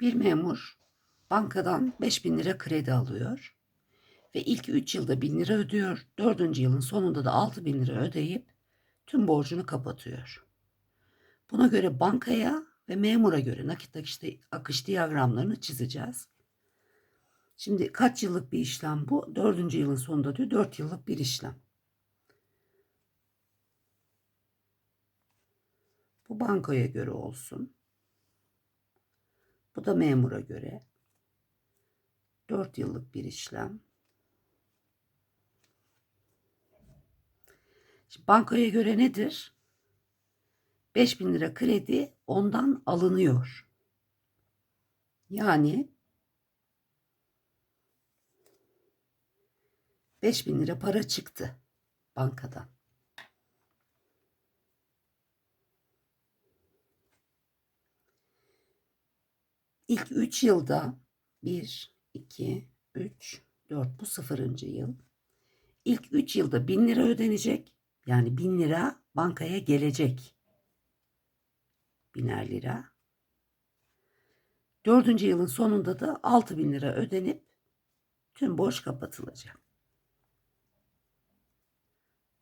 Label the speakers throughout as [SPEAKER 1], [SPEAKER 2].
[SPEAKER 1] Bir memur bankadan 5000 lira kredi alıyor ve ilk 3 yılda 1000 lira ödüyor. 4. yılın sonunda da 6000 lira ödeyip tüm borcunu kapatıyor. Buna göre bankaya ve memura göre nakit akış, akış diyagramlarını çizeceğiz. Şimdi kaç yıllık bir işlem bu? 4. yılın sonunda diyor 4 yıllık bir işlem. Bu bankaya göre olsun. Bu da memura göre. 4 yıllık bir işlem. Şimdi bankaya göre nedir? 5000 lira kredi ondan alınıyor. Yani 5000 lira para çıktı bankadan. İlk 3 yılda 1, 2, 3, 4 bu sıfırıncı yıl. İlk 3 yılda 1000 lira ödenecek. Yani 1000 lira bankaya gelecek. Biner lira. Dördüncü yılın sonunda da 6000 lira ödenip tüm borç kapatılacak.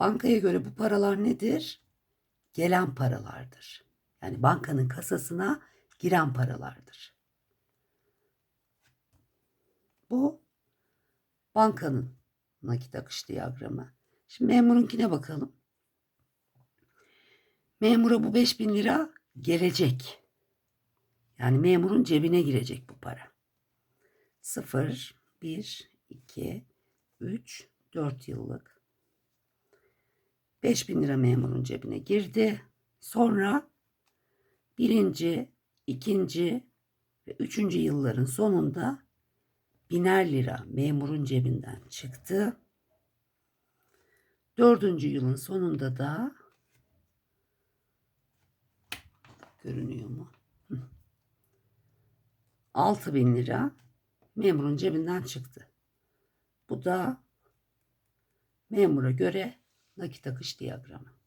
[SPEAKER 1] Bankaya göre bu paralar nedir? Gelen paralardır. Yani bankanın kasasına giren paralardır. Bu bankanın nakit akış diyagramı. Şimdi memurunkine bakalım. Memura bu 5000 lira gelecek. Yani memurun cebine girecek bu para. 0, 1, 2, 3, 4 yıllık. 5000 lira memurun cebine girdi. Sonra birinci, ikinci ve üçüncü yılların sonunda biner lira memurun cebinden çıktı. Dördüncü yılın sonunda da görünüyor mu? 6 bin lira memurun cebinden çıktı. Bu da memura göre nakit akış diyagramı.